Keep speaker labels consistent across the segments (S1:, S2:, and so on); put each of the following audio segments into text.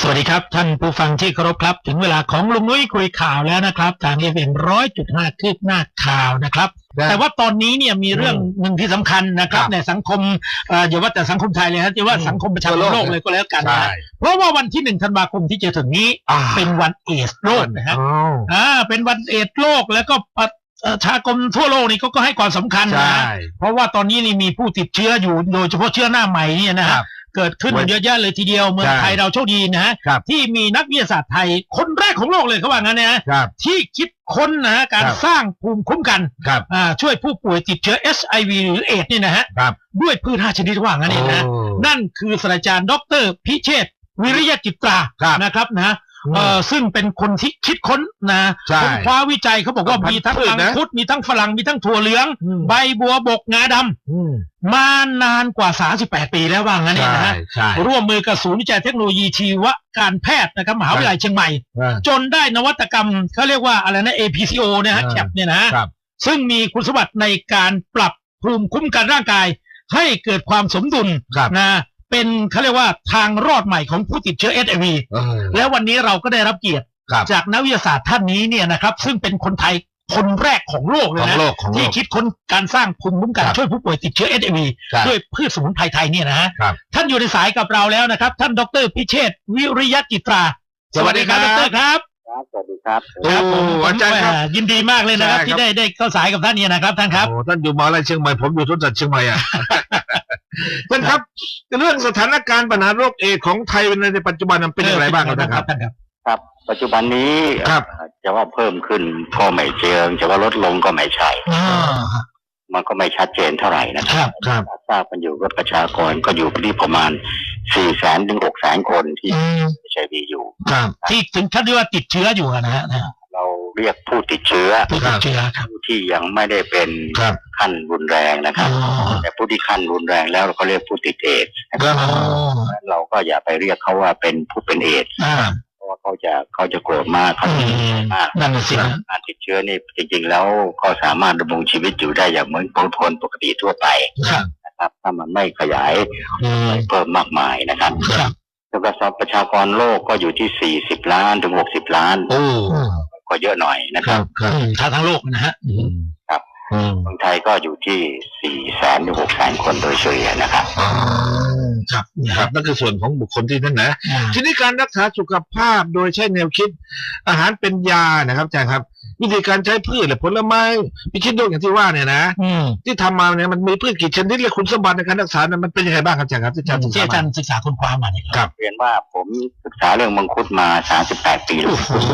S1: สวัสดีครับ ท่านผู้ฟังที่เคารพครับ ถึงเวลาของลุงนุ้ยคุยข่าวแล้วนะครับ ทางเอฟเอ็มร้อยจุดห้าคืบหน้าข่าวนะครับ
S2: ครับ
S1: แต่ว่าตอนนี้เนี่ยมีเรื่องหนึ่งที่สำคัญนะครับ
S2: ครับ
S1: ในสังคมเอ่ออย่าว่าแต่สังคมไทยเลยนะจะว่า
S2: อืม
S1: สังคมประชาคม
S2: ทั่วโลก
S1: โลกเลยก็แล้วกัน
S2: ใช่
S1: นะเพราะว่าวันที่หนึ่งธันวาคมที่จะถึงนี้
S2: อ่า
S1: เป็นวันเอดส์โลกนะฮะ
S2: อ๋อ
S1: อ่าเป็นวันเอดส์โลกแล้วก็ประชากรทั่วโลกนี่ก็ก็ให้ความสำคัญ
S2: ใช่
S1: นะ เพราะว่าตอนนี้นี่มีผู้ติดเชื้ออยู่โดยเฉพาะเชื้อหน้าใหม่เนี่ยนะฮะ
S2: ครับ
S1: เกิดขึ้น
S2: เว้ย
S1: เยอะแยะเลยทีเดียวเมือง
S2: ใช่
S1: ไทยเราโชคดีนะฮะ
S2: ครับ
S1: ที่มีนักวิทยาศาสตร์ไทยคนแรกของโลกเลยเขาว่างั้นนะฮะ
S2: ครับ
S1: ที่คิดค้นนะฮะการ
S2: ครับ
S1: สร้างภูมิคุ้มกัน
S2: ครับ
S1: อ่าช่วยผู้ป่วยติดเชื้อ HIV หรือเอดส์เนี่ยนะฮะ
S2: ครับ
S1: ด้วยพืชห้าชนิดว่างั้นเองนะ
S2: โอ้
S1: นั่นคือศาสตราจารย์ ดร พิเชษฐ์วิริยจิตรา
S2: ครับ
S1: นะครับนะ เออซึ่งเป็นคนที่คิดค้นนะ
S2: ใช่
S1: ค้นคว้าวิจัยเขาบอกว่า
S2: พันธุ์
S1: มีทั้ง
S2: พืช
S1: มัง
S2: นะ
S1: คุดมีทั้งฝรั่งมีทั้งถั่วเหลือง
S2: อืม
S1: ใบบัวบกงาดำ
S2: อืม
S1: มานานกว่า 38 ปีแล้วว่างั้นเอง
S2: ใช่
S1: นะฮะ
S2: ใช่
S1: ร่วมมือกับศูนย์วิจัยเทคโนโลยีชีวการแพทย์นะครับมหาวิทยาลัยเชียงใหม่
S2: อ่า
S1: จนได้นวัตกรรมเขาเรียกว่าอะไรนะ APCO นะฮะ
S2: อ่า
S1: แคปเนี่ยนะฮะ
S2: ครับ
S1: ซึ่งมีคุณสมบัติในการปรับภูมิคุ้มกันร่างกาย ให้เกิดความสมดุล
S2: ครับ
S1: นะ เป็นเขาเรียกว่าทางรอดใหม่ของผู้ติดเชื้อ HIV
S2: เออ
S1: แล้ววันนี้เราก็ได้รับเกียรติ
S2: ครับ
S1: จากนักวิทยาศาสตร์ท่านนี้เนี่ยนะครับ ซึ่งเป็นคนไทยคนแรกของโลกเล
S2: ข
S1: ย
S2: อง
S1: นะ
S2: โลกของโล
S1: ที่
S2: ก
S1: คิดค้นการสร้างภูมิคุ้มกัน
S2: ครับ
S1: ช่วยผู้ป่วยติดเชื้อ HIV
S2: ครับ
S1: ด้วยพืชสมุนไพรไทยเนี่ยนะฮะ
S2: ครับ
S1: ท่านอยู่ในสายกับเราแล้วนะครับ ท่านดรพิเชษฐ์วิริยจิตรา
S2: สวัสดีครับ
S1: ดรครับ
S3: ครับสวัสดีครับ
S2: โอ้
S1: ครับผมผม
S2: อาจารย์ครับ
S1: แหมยินดีมากเลยนะครับ
S2: ใช่ครับ
S1: ที่ได้ได้เข้าสายกับท่านเนี่ยนะครับท่านครับ
S2: โอ้ท่านอยู่มหาลัยเชียงใหม่ผมอยู่ทุนจัดเชียงใหม่อะ ท่านครับเรื่องสถานการณ์ปัญหาโรคเอดส์ของไทยในปัจจุบันมันเป็นอย่างไรบ้างครับท่านครับ
S1: ท่านครับ
S3: ครับ ปัจจุบันนี้
S2: ครับ
S3: เอ่อจะว่าเพิ่มขึ้นก็ไม่เชิงจะว่าลดลงก็ไม่ใช่
S1: อ่า
S3: มันก็ไม่ชัดเจนเท่าไหร่นะค
S1: ครั
S3: รับบ
S2: ครับ
S3: ทราบกันอยู่ว่าประชากรก็อยู่ที่ประมาณ4แสนถึง6แสนคนที่
S1: อืม
S3: ใช้วีอยู่
S2: ครับ
S1: ที่ถึงท่านเรียกว่าติดเชื้ออยู่อะนะฮะนะฮะ
S3: เราเรียกผู้ติดเชื้อ
S1: ผู้ติดเชื้อครับ
S3: ผู้ ที่ยังไม่ได้เป็น
S2: ครับ
S3: ขั้นรุนแรงนะค
S1: อ๋
S3: รับ
S1: อ
S3: แต่ผู้ที่ขั้นรุนแรงแล้วเราก็เรียกผู้ติดเอดส์นะครับ
S1: อ๋อ
S3: เราก็อย่าไปเรียกเขาว่าเป็นผู้เป็นเอดส์
S1: อ่า
S3: เพราะว่าเขาจะเขาจะโกรธมากเขา
S1: อื
S3: จะ
S1: ม
S3: มาก
S1: นั่นน่ะสิฮะ
S3: การติดเชื้อนี่จริงๆ แล้วก็สามารถดำรงชีวิตอยู่ได้อย่างเหมือนคนปกติทั่วไป
S1: ครับ
S3: นะครับ ถ้ามันไม่ขยาย
S1: อืม
S3: เพิ่มมากมายนะครับ
S1: ครับ
S3: แล้วก็ประชากรโลกก็อยู่ที่ 40 ล้านถึง 60 ล้าน
S2: โอ้
S3: ก็เยอะหน่อยนะ
S2: ค
S3: ค
S2: รั
S3: รั
S2: บบครับ
S1: อืมถ้าทั้งโลกนะฮะอืม
S3: ครับ
S2: อืม
S3: เมืองไทยก็อยู่ที่4แสนถึง6แสนคนโดยเฉลี่ยนะครับ
S2: อ๋อ
S1: ครับเนี่ย
S2: ครับนั่นคือส่วนของบุคคลที่นั่นนะ
S1: อ่า
S2: ทีนี้การรักษาสุขภาพโดยใช้แนวคิด อาหารเป็นยานะครับอาจารย์ครับ วิธีการใช้พืชและผลไม้พิชิตโรคอย่างที่ว่าเนี่ยนะ
S1: อืม
S2: ที่ทำมาเนี่ยมันมีพืชกี่ชนิดและคุณสมบัติในการรักษาเนี่ยมันเป็นยังไงบ้างครับอาจารย์ครับที่อาจารย์ศึก
S1: ที่
S2: ษา
S1: อาจาร
S2: มา
S1: ย์ศึกษาค้นคว้ามาเนี่ย
S2: ครับ
S3: เรียนว่าผมศึกษาเรื่องมังคุดมา38ปีแล้ว
S1: โอ้โห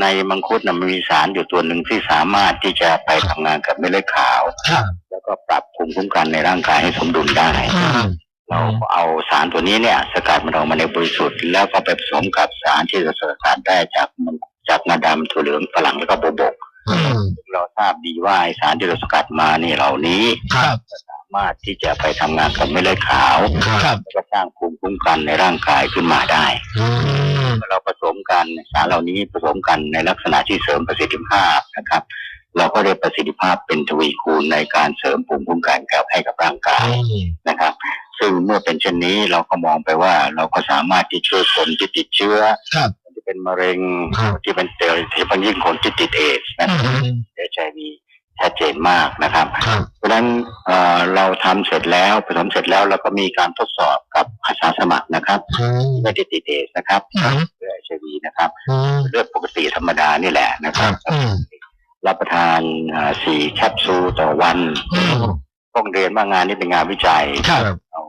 S3: ในมังคุดนะมันมีสารอยู่ตัวหนึ่งที่สามารถที่จะไปทำงานกับเม็ดเลือดขาว
S1: ครับ
S3: แล้วก็ปรับภูมิคุ้มกันในร่างกายให้สมดุลได้
S1: อืม
S3: เราก็เอาสารตัวนี้เนี่ย สกัดมันออกมาในบริสุทธิ์แล้วก็ไปผสมกับสารที่เราสกัดได้จากมันจากงาดำถั่วเหลืองฝรั่งแล้วก็โบวบก
S2: อืม
S3: เราทราบดีว่าไอ้สารที่เราสกัดมานี่เหล่านี้
S1: ครับ
S3: สามารถที่จะไปทำงานกับเม็ดเลือดขาว
S1: ครับ
S3: แล้วก็สร้างภูมิคุ้มกันในร่างกายขึ้นมาได้
S2: อืม
S3: เมื่อเราผสมกันสารเหล่านี้ผสมกันในลักษณะที่เสริมประสิทธิภาพนะครับ เราก็ได้ประสิทธิภาพเป็นทวีคูณในการเสริมภูมิคุ้มกันกับให้กับร่างกายนะครับซึ่งเมื่อเป็นเช่นนี้เราก็มองไปว่าเราก็สามารถที่ช่วยคนที่ติดเชื้อ
S1: ครับ
S3: ที่เป็นมะเร็ง
S2: ครับ
S3: ที่เป็นเตลที่เป็นยิ่งคนที่ติดเอดส์นะ
S1: อื
S3: ครับ
S1: ม
S3: เอชไอวี ชัดเจนมากนะครับ
S2: ครับ
S3: เพราะฉะนั้นเอ่อเราทำเสร็จแล้วผสมเสร็จแล้วเราก็มีการทดสอบกับอาสาสมัครนะครับ
S2: อืม
S3: ไม่ได้ติดเอดส์นะครับ
S1: อืม
S3: เอชไอวีนะครับ
S2: อืม
S3: เลือดปกติธรรมดานี่แหละนะครับ
S1: อืม
S3: รับประทานอ่าสี่แคปซูลต่อวัน
S1: อืม
S3: ต้องเรียนว่างานนี้เป็นงานวิจัย
S1: ครับ
S3: เรา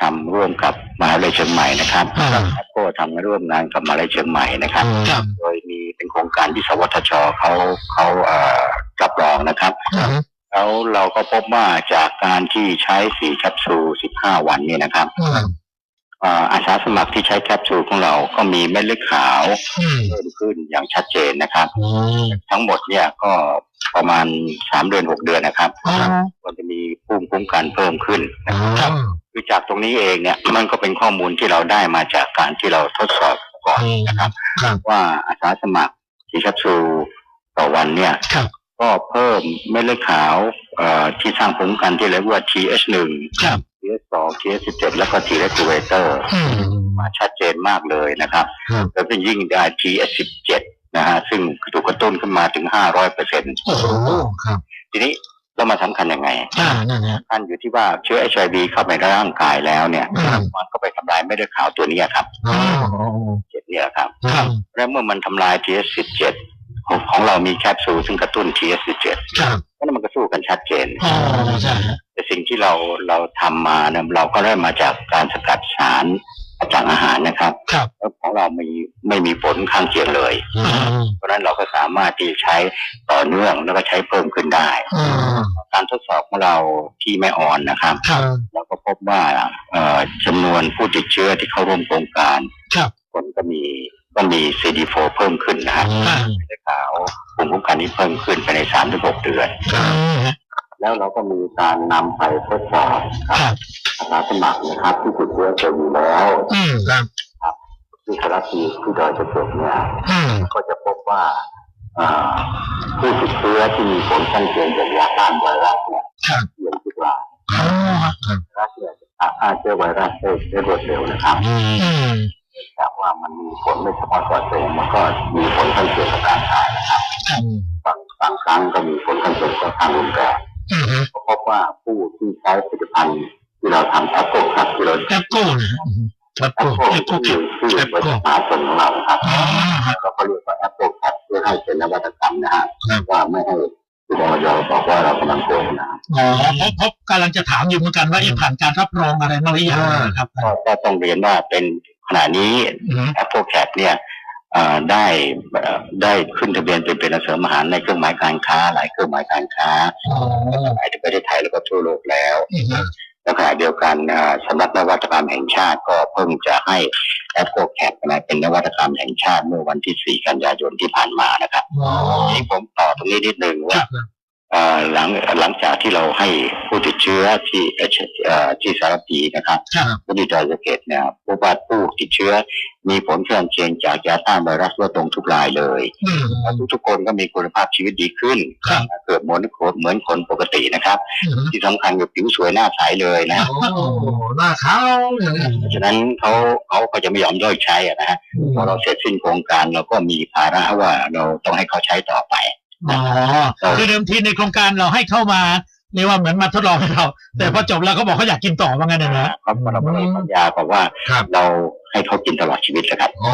S3: ทำร่วมกับมหาวิทยาลัยเชียงใหม่นะครับ
S1: อ่า
S3: แล้วก็ทำร่วมงานกับมหาวิทยาลัยเชียงใหม่นะครับ
S1: ครับ
S3: โดยมี เป็นโครงการที่สวทชเขาเขาเอ่อรับรองนะครับ
S1: อืม
S3: แล้วเราก็พบว่าจากการที่ใช้สี่แคปซูล15วันเนี่ยนะครับ
S1: อืม
S3: อ่าอาสาสมัครที่ใช้แคปซูลของเราก็มีเม็ดเลือดขาว
S1: อืม
S3: เพิ่มขึ้นอย่างชัดเจนนะครับ
S1: อืม
S3: ทั้งหมดเนี่ยก็ประมาณสามเดือนหกเดือนนะครับ
S1: อ๋อ
S3: มันจะมีภูมิคุ้มกันเพิ่มขึ้นนะ
S1: ครับ
S3: คือจากตรงนี้เองเนี่ยมันก็เป็นข้อมูลที่เราได้มาจากการที่เราทดสอบ ก่อนนะครับ
S2: ครับ
S3: ว่าอาสาสมัครสีแคปซูลต่อวันเนี่ย
S1: ครับ
S3: ก็เพิ่มเม็ดเลือดขาวเอ่อที่สร้างภูมิคุ้มกันที่เรียกว่า TH1
S1: ครับ
S3: TH2 TH17 แล้วก็ T regulator
S1: อืม
S3: มมาชัดเจนมากเลยนะครับ
S2: ครับ
S3: แล้วเป็นยิ่งได้ TS17 นะฮะซึ่งถูกกระตุ้นขึ้นมาถึง 500เปอร์เซ็นต์
S1: โอ้โห
S2: โอ้ครับ
S3: ทีนี้เรามาสำคัญยังไง
S1: อ่านั่นฮะ
S3: สำคัญอยู่ที่ว่าเชื้อ HIV เข้าไปในร่างกายแล้วเนี่ย
S1: ครับ
S3: มันก็ไปทำลายเม็ดเลือดขาวตัวนี้ครับ
S2: อ๋อ
S3: เจ็ดเนี่ยครับ
S1: ครับ
S3: และเมื่อมันทำลาย TS17 ของของเรามีแคปซูลซึ่งกระตุ้น TS17
S1: ครับ
S3: เพราะฉะนั้นมันก็สู้กันชัดเจน
S1: อ๋อใช่ฮะ
S3: แต่สิ่งที่เราเราทำมาเนี่ยเราก็ได้มาจากการสกัดสารจากอาหารนะครับ
S1: ครับ
S3: แล้วของเราไม่ไม่มีผลข้างเคียงเลย
S1: อ่า
S3: เพราะฉะนั้นเราก็สามารถที่จะใช้ต่อเนื่องแล้วก็ใช้เพิ่มขึ้นได้
S1: อ่า
S3: การทดสอบของเราที่แม่อ่อนนะครับ
S1: ครับ
S3: เราก็พบว่าเอ่อจำนวนผู้ติดเชื้อที่เข้าร่วมโครงการ
S1: ครับ
S3: คนก็มีก็มี CD4 เพิ่มขึ้นนะฮะ
S1: อ่า
S3: ได้ข่าวภูมิคุ้มกันนี้เพิ่มขึ้นภายใน3-6เดือน
S1: อ่าฮะ
S3: แล้วเราก็มีการนำไปทดสอบ
S1: ครับ
S3: อาสาสมัครนะครับ ที่ติดเชื้อเคยมีแล้ว
S1: อืม
S2: ครับ
S3: ที่สารพีที่ดอยสะเก็ดเนี่ย
S1: อืม
S3: ก็จะพบว่าเอ่อผู้ติดเชื้อที่มีผลข้างเคียงจากยาต้านไวรัสเนี่ย
S1: ครับ
S3: เพียงสิบราย
S1: อ๋อฮะ
S3: ไวรัสเนี่ยจะฆ่าเชื้อไวรัสได้ได้รวดเร็วนะครับ
S2: อืม
S1: อืม
S3: แต่ว่ามันมีผลไม่เฉพาะต่อตัวมันก็มีผลข้างเคียงกับการตายนะครับ
S1: ครับ
S3: บางบางครั้งก็มีผลข้างเคียงกับทางรุนแรง
S1: อืม
S3: ก็พบว่าผู้ที่ใช้ผลิตภัณฑ์ที่เราทำแอปเปิลครับที่เรา
S1: แอปโก้นะฮะ
S2: ครับ
S3: แอปเปิลที่ที่เป็นมหาชนของเราครับ
S1: อ๋อฮะ
S3: เราก็เรียกว่าแอปเปิลแคปเพื่อให้เป็นนวัตกรรมนะฮะ
S2: ครับ
S3: ว่าไม่ให้ที่เรายบอกว่าเรากำลังโฆษณา
S1: อ๋อเพราะเพราะกำลังจะถามอยู่เหมือนกันว่าเอ๊ะผ่านการรับรองอะไรมาหรือยังนะครับ
S3: ก็ก็ต้องเรียนว่าเป็น ขณะนี้
S1: อืม
S3: แอปเปิลแคปเนี่ยเอ่อได้เอ่อได้ขึ้นทะเบียนเป็นเป็นเสริมอาหารในเครื่องหมายการค้า หลายเครื่องหมายการค้า
S1: อ๋อ
S3: หลายในประเทศไทยแล้วก็ทั่วโลกแล้ว
S1: อืม
S3: และขณะเดียวกันเอ่อสำนักนวัตกรรมแห่งชาติก็เพิ่งจะให้แอปเปิลแคปนะเป็นนวัตกรรมแห่งชาติเมื่อวันที่ 4 กันยายนที่ผ่านมานะครับ
S1: อ๋อ
S3: ทีนี้ผมต่อตรงนี้นิดนึง
S1: ค
S3: ว่า
S1: รับ
S3: เอ่อ หลังหลังจากที่เราให้ผู้ติดเชื้อที่เอ่อเอ่อที่สารพีนะครับ
S1: ครับ
S3: ผู้ที่ดอยสะเก็ดเนี่ยพบว่าผู้ติดเชื้อมีผลข้างเคียงจากยาต้านไวรัสลดลงทุกรายเลย
S1: อืม
S3: และทุกๆคนก็มีคุณภาพชีวิตดีขึ้น
S1: ครับ
S3: เกิดเหมือนคนเหมือนคนปกตินะครับ
S1: อืม
S3: ที่สำคัญคือผิวสวยหน้าใสเลยนะ
S2: โอ้หน้าขาวอย่างนี้
S3: เพราะฉะนั้นเขาเขาก็จะไม่ยอมย่อยใช้อะนะฮะพอเราเสร็จสิ้นโครงการเราก็มีภาระว่าเราต้องให้เขาใช้ต่อไป
S1: อ๋อคือเดิมทีในโครงการเราให้เข้ามาเรียกว่าเหมือนมาทดลองให้เรา แต่พอจบแล้วเขาบอกเขาอยากกินต่อว่างั้นนะนะ
S3: ครับเราก็เลยสัญญาบอกว่า
S2: ครับ
S3: เราให้เขากินตลอดชีวิตเลยครับ
S2: โอ้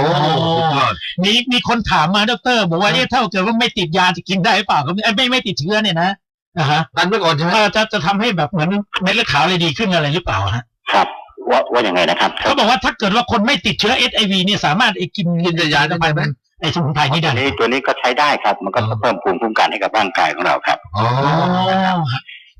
S2: สุดยอด
S1: มีมีคนถามมาดรบอกว่าเอ๊ะถ้าเกิดว่าไม่ติดยาจะกินได้หรือเปล่าก็ไม่เอ้ยไม่ไม่ติดเชื้อเนี่ยนะอ่าฮะ
S2: ดันไว้ก่อนใช่ไหม
S1: เออจะจะทำให้แบบเหมือนเม็ดเลือดขาวเลยดีขึ้นอะไรหรือเปล่าฮะ
S3: ครับว่าว่ายังไงนะครับ
S1: เขาบอกว่าถ้าเกิดว่าคนไม่ติดเชื้อเอชไอวีเนี่ยสามารถไอ้กิน
S2: กินแต่ยาได้ไหม
S1: ไอ้สมุนไพรนี่
S3: ตั
S1: ได้
S3: วนี้ตัวนี้ก็ใช้ได้ครับ มันก็
S2: อ๋อ
S3: เพิ่มภูมิคุ้มกันให้กับร่างกายของเราครับ
S2: อ๋อ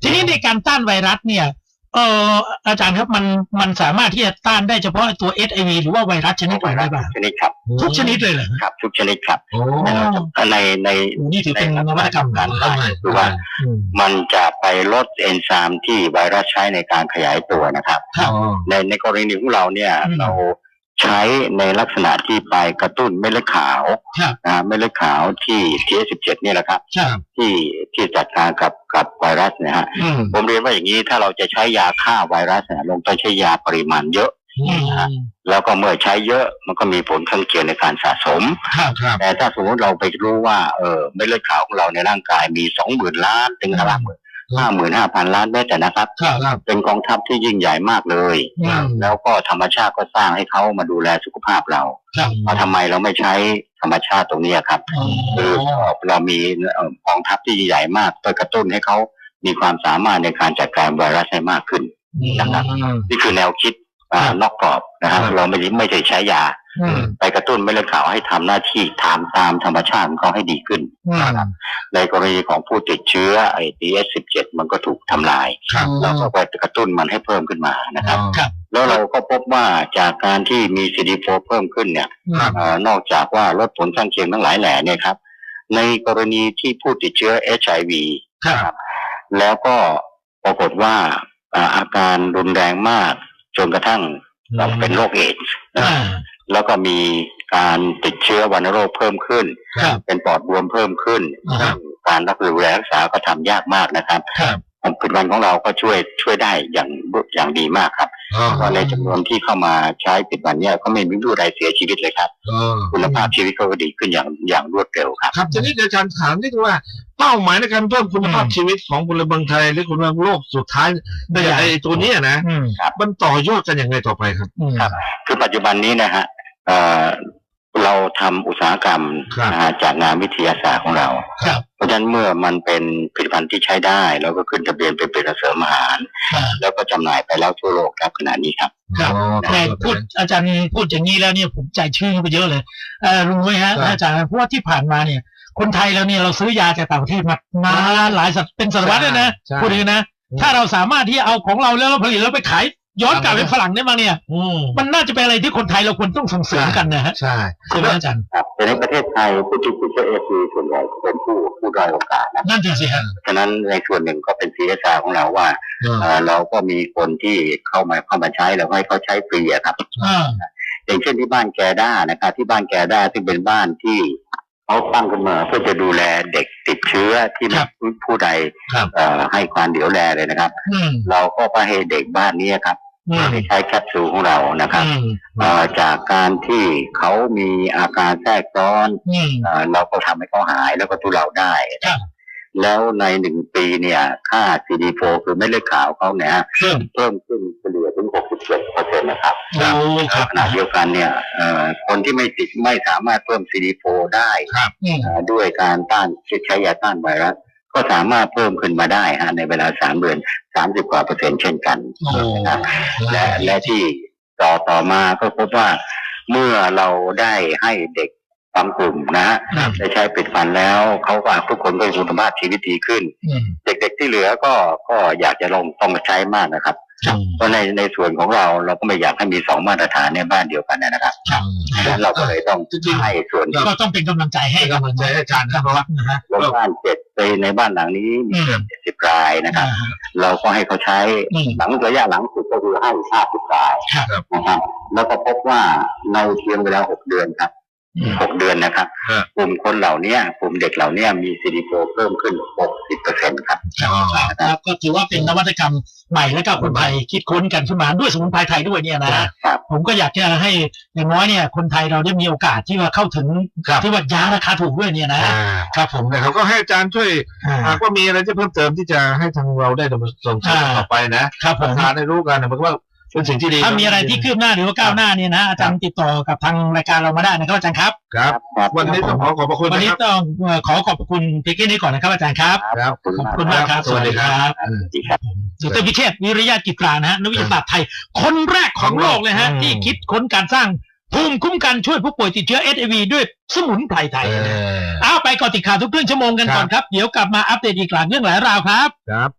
S1: ทีนี้ในการต้านไวรัสเนี่ยเอออาจารย์ครับมันมันสามารถที่จะต้านได้เฉพาะตัวเอชไอวีหรือว่าไวรัสชนิดไหนได้บ้าง
S3: ชนิดครับ
S1: ทุกชนิดเลยเหรอ
S3: ครับ ทุกชนิดครับ
S2: โอ้
S1: อ๋อ
S3: ในใน
S1: โอ้นี่ถือเป็นนวัตกรรม
S3: การถ่าย
S2: ทำไม
S3: คือว่า
S1: อืม
S3: มันจะไปลดเอนไซม์ที่ไวรัสใช้ในการขยายตัวนะครับ
S1: ครับ
S2: อ๋อ
S3: ในในกรณีของเราเนี่ย
S1: อืม
S3: เรา ใช้ในลักษณะที่ไปกระตุ้นเม็ดเลือดขาว
S1: ครับ
S3: นะเม็ดเลือดขาวที่ T17 เนี่ยแหละครับ
S1: ครับ
S3: ที่ที่จัดการกับกับไวรัสเนะฮะ
S2: อืม
S3: ผมเรียนว่าอย่างนี้ถ้าเราจะใช้ยาฆ่าไวรัสเนี่ยลงต้องใช้ยาปริมาณเยอะ
S1: อืม
S3: แล้วก็เมื่อใช้เยอะมันก็มีผลข้างเคียงในการสะสม
S1: ครับ
S2: ครับ
S3: แต่ถ้าสมมติเราไปรู้ว่าเออเม็ดเลือดขาวของเราในร่างกายมีสองหมื่นล้านถึงห้าหมื่น ห้าหมื่นห้าพันล้านเม็ดอะนะครับ
S1: ครับ
S2: ครับ
S3: เป็นกองทัพที่ยิ่งใหญ่มากเลย
S1: อืม
S3: แล้วก็ธรรมชาติก็สร้างให้เขามาดูแลสุขภาพเรา
S1: ครับ
S3: เอาทำไมเราไม่ใช้ธรรมชาติตรงนี้ครับ
S1: อ๋อ
S3: คือเรามีเอ่อกองทัพที่ใหญ่มากเพื่อกระตุ้นให้เขามีความสามารถในการจัดการไวรัสให้มากขึ้นนะครับนี่คือแนวคิดอ่า นอกกรอบนะครับ
S2: ครับ
S3: เราไม่ได้ไม่ได้ใช้ยา
S1: อืม
S3: ไปกระตุ้นไม่เลือดขาวให้ทำหน้าที่ตามตามธรรมชาติของเขาให้ดีขึ้น
S1: อืม
S3: ในกรณีของผู้ติดเชื้อไอ้ DS17 มันก็ถูกทำลาย
S2: ครับ
S3: เราก็ไปกระตุ้นมันให้เพิ่มขึ้นมานะครับ
S1: ครับ
S3: แล้วเราก็พบว่าจากการที่มี CD4 เพิ่มขึ้นเนี่ย
S2: ครับ
S3: เอ่อนอกจากว่าลดผลข้างเคียงทั้งหลายแหล่เนี่ยครับ ในกรณีที่ผู้ติดเชื้อ HIV
S1: ครับ
S3: แล้วก็ปรากฏว่าอ่าอาการรุนแรงมาก จนกระทั่งเป็นโรคเอดส์นะ
S1: อ่า
S3: แล้วก็มีการติดเชื้อวัณโรคเพิ่มขึ้น
S1: ครับ
S3: เป็นปอดบวมเพิ่มขึ้น
S1: ครับ
S3: การรักดูแลรักษาก็ทำยากมากนะครับ
S1: ครับ
S3: ผลิตภัณฑ์ของเราก็ช่วยช่วยได้อย่างอย่างดีมากครับ
S2: อ๋อ
S3: ว่าในจำนวนที่เข้ามาใช้ผลิตภัณฑ์เนี่ยก็ไม่มีผู้ใดเสียชีวิตเลยครับ
S2: อ๋อ
S3: คุณภาพชีวิตก็ดีขึ้นอย่างอย่างรวดเร็วครับ
S2: ครับทีนี้เดี๋ยวอาจารย์ถามนิดนึงว่าเป้าหมายในการเพิ่มคุณภาพ
S1: อืม
S2: ชีวิตของพลเมืองไทยหรือคนเมืองโลกสุดท้ายในไอ้ตัวเนี้ยนะ
S1: อืม
S2: มันต่อยอดกันยังไงต่อไปครับ
S1: อืม
S3: ครับ คือปัจจุบันนี้นะฮะ เอ่อเราทำอุตสาหกรรม
S2: ครับ
S3: นะฮะจากงานวิทยาศาสตร์ของเรา
S1: ครับ
S3: เพราะฉะนั้นเมื่อมันเป็นผลิตภัณฑ์ที่ใช้ได้แล้วก็ขึ้นทะเบียนเป็นผลิตภัณฑ์เสริมอาหาร
S1: ครับ
S3: แล้วก็จำหน่ายไปแล้วทั่วโลกครับขณะนี้ครับ
S1: ครับ
S2: อ๋อ
S1: แต่พูดอาจารย์พูดอย่างนี้แล้วเนี่ยผมใจชื้นไปเยอะเลยเออรู้ไหมฮะ
S2: ครับ
S1: อาจารย์เพราะว่าที่ผ่านมาเนี่ย คนไทยเราเนี่ยเราซื้อยาจากต่างประเทศมานานหลายสัปเป็นศตวรรษเลยนะ
S2: ใช่
S1: พูดถึงนะถ้าเราสามารถที่จะเอาของเราแล้วเราผลิตแล้วไปขาย ย้อนกลับไปฝรั่งได้มาเนี่ย
S2: อืม
S1: มันน่าจะเป็นอะไรที่คนไทยเราควรต้องส่งเสริมกันนะฮะ
S2: ใช่
S1: ใช่ไหมอาจารย์
S3: ครับแต่ในประเทศไทยผู้ที่ติดเชื้อเอฟีส่วนใหญ่เป็นผู้ผู้ด้อยโอกาสนะ
S1: นั่นจริงสิฮะ
S3: ฉะนั้นในส่วนหนึ่งก็เป็น CSR ของเราว่า เอ่อเราก็มีคนที่เข้ามาเข้ามาใช้เราให้เขาใช้ฟรีอะครับ
S1: อ่า
S3: อย่างเช่นที่บ้านแกด้านะครับที่บ้านแกด้าซึ่งเป็นบ้านที่เขาตั้งขึ้นมาเพื่อจะดูแลเด็กติดเชื้อที่ไม่ผู้ผู้ใด
S2: ครับ
S3: เอ่อให้ความเดี๋ยวแลเลยนะครับ
S1: อืม
S3: เราก็ไปให้เด็กบ้านนี้ครับ
S1: อืม
S3: ได้ใช้แคปซูลของเรานะครับ
S1: อืม
S3: เอ่อจากการที่เขามีอาการแทรกซ้อน
S1: อืม
S3: เอ่อเราก็ทำให้เขาหายแล้วก็ทุเลาได้
S1: ครับ
S3: แล้วในหนึ่งปีเนี่ยค่า CD4 คือเม็ดเลือดขาวเขาเนี่ย
S1: เพิ่ม
S3: เพิ่มขึ้นเฉลี่ยถึง 67เปอร์เซ็นต์นะครับ
S1: โอ้ครับ
S3: ขณะเดียวกันเนี่ยเอ่อคนที่ไม่ติดไม่สามารถเพิ่ม CD4 ได้
S1: อืม
S3: เอ่อด้วยการต้านใช้ยาต้านไวรัส ก็สามารถเพิ่มขึ้นมาได้ฮะในเวลาสามเดือนสามสิบกว่าเปอร์เซ็นต์เช่นกัน
S1: โอ้
S3: นะครับและและที่ต่อต่อมาก็พบว่าเมื่อเราได้ให้เด็กบางกลุ่มนะฮะ
S1: ครับ
S3: ได้ใช้ผลิดพันแล้วเขาก็ทุกคนก็มีคุณภาพชีวิตดีขึ้น
S1: อืม
S3: เด็กๆที่เหลือก็ก็อยากจะลองต้องมาใช้มากนะครับ
S1: ครับ
S3: เพราะในในส่วนของเราเราก็ไม่อยากให้มีสองมาตรฐานในบ้านเดียวกันนะครับ
S1: ครับ
S3: ดังนั้นเราก็เลยต้อง
S2: จริงๆ
S3: ให้ส่วนที่
S1: ก็ต้องเป็นกำลังใจให้
S2: ให้กำลังใจให้อาจารย์นะครับ
S1: นะฮะ
S3: โรงบ้านเจ็ด ไปในบ้านหลังนี้มี
S1: อืม
S3: เจ็ดสิบรายนะครับ
S1: อ่า
S3: เราก็ให้เขาใช้
S1: อืม
S3: หลังระยะหลังสุดก็คือให้ห้าสิบราย
S1: ครับ
S3: นะครับแล้วก็พบว่าในเพียงเวลาหกเดือนครับ
S1: อืม
S3: หกเดือนนะครับ
S2: ครับ
S3: กลุ่มคนเหล่านี้กลุ่มเด็กเหล่านี้มีซีดีโฟเพิ่มขึ้นหกสิบเปอร์เซ็นต์ครับ
S1: ครับครับก็ถือว่าเป็นนวัตกรรมใหม่และก็คนไทยคิดค้นกันขึ้นมาด้วยสมุนไพรไทยด้วยเนี่ยนะ
S3: ครับ
S1: ผมก็อยากจะให้อย่างน้อยเนี่ย คนไทยเราได้มีโอกาสที่ว่าเข้าถึง
S2: ครับ
S1: ที่ว่ายาราคาถูกด้วยเนี่ยนะ
S2: อ่าครับผมนะครับก็ให้อาจารย์ช่วย
S1: อ่า
S2: หากว่ามีอะไรที่เพิ่มเติมที่จะให้ทางเราได้ดำเนินส่งเสริม
S1: อ่า
S2: ต่อไปนะครับ
S1: ผม
S2: ทานได้รู้กันนะมันก็ว่า เป็นสิ่งที่ดี
S1: ถ้ามีอะไรที่คืบหน้าหรือว่าก้าวหน้าเนี่ยนะอาจารย์ติดต่อกับทางรายการเรามาได้นะครับอาจารย์ครับ
S2: ครับ
S3: ครับ
S2: วันนี้ต้องขอขอบพระคุณ
S1: วัน
S2: นะ
S1: นี้
S2: ครับ
S1: ต้องเอ่อขอขอบคุณเพียงแค่นี้ก่อนนะครับอาจารย์ครับ
S2: ครับ
S3: ขอบ
S1: ขอบ
S3: คุ
S1: คุณณ
S3: มาก
S1: มากครับ
S2: สวัสดีครับ
S3: สวัสดีครับ
S1: ดรพิเชษฐ์วิริยะกิจตรานะฮะนักวิทยาศาสตร์ไทย คนแรกของโลกเลยฮะ
S2: อืม
S1: ที่คิดค้นการสร้างภูมิคุ้มกันช่วยผู้ป่วยติดเชื้อเอชวีด้วยสมุนไพรไทย
S2: เอ
S1: นะ
S2: อ
S1: เอาไปก่อนติดข่าวทุกครึ่งชั่วโมงกันก่อนครับ เดี๋ยวกลับมาอัปเดตอีกหลายเรื่องหลายราวครับ
S2: ครับ